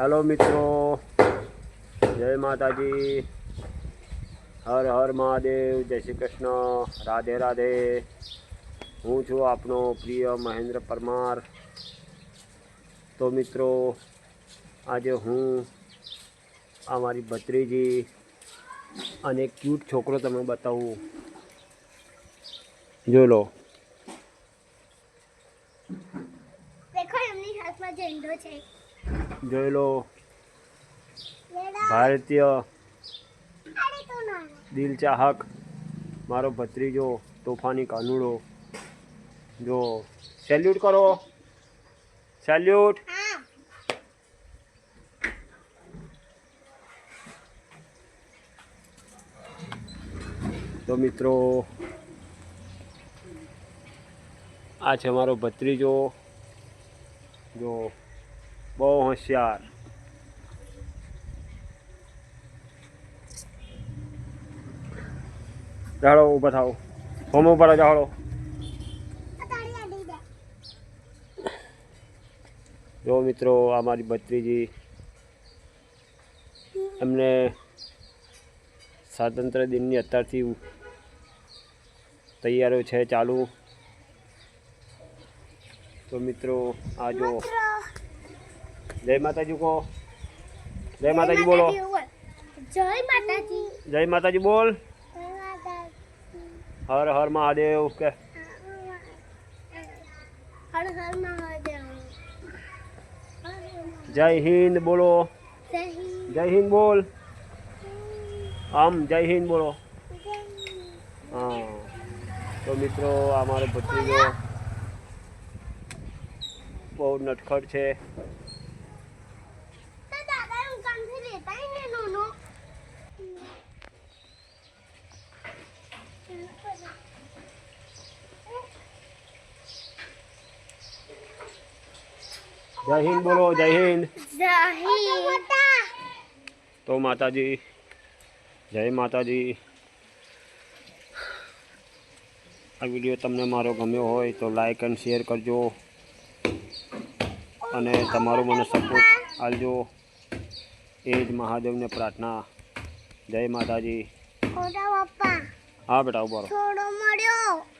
Hello મિત્રો. જય માતાજી. હર હર મહાદેવ. જય શ્રી કૃષ્ણ. રાધે રાધે. હું છું આપનો પ્રિય મહેન્દ્ર પરમાર. તો મિત્રો, આજે હું આ મારી ભત્રીજી અને ક્યૂટ છોકરો તમે બતાવું. જોઈ લો. દેખો, એમની હાથમાં ઝંડો છે. જોઈ લો. ભારતીય દિલચાહક. દિલ ચાહક મારો ભત્રીજો તોફાની કાનુડો. જો સેલ્યુટ કરો. સેલ્યુટ તો મિત્રો, આ છે મારો ભત્રીજો. જો બહુ હોશિયાર. જાડો ઊભા થાવ. હોમ ઉપર જાડો. જો મિત્રો, આ મારી ભત્રીજી એમને સ્વાતંત્ર દિનની અત્યારથી તૈયારીઓ છે ચાલુ. તો મિત્રો, આ જો જય માતાજી કહો જય માતાજી બોલો. જય માતાજી જય માતાજી. બોલ. જય માતાજી. હર હર મહાદેવ કે. હર હર મહાદેવ. જય હિન્દ બોલો. જય હિન્દ. જય હિન્દ બોલ. આમ જય હિન્દ બોલો. જય હિન્દ. હા. તો મિત્રો આ મારો ભત્રીજો બહુ નટખટ છે. જય હિન્દ બોલો જય હિન્દ. જય હિન્દ. તો માતાજી જય માતાજી. આ વીડિયો તમને મારો ગમ્યો હોય તો લાઈક એન્ડ શેર કરજો. અને તમારો મને સપોર્ટ આપજો. એ જ મહાદેવને પ્રાર્થના. જય માતાજી. હા બેટા ઊભો થોડો મળ્યો.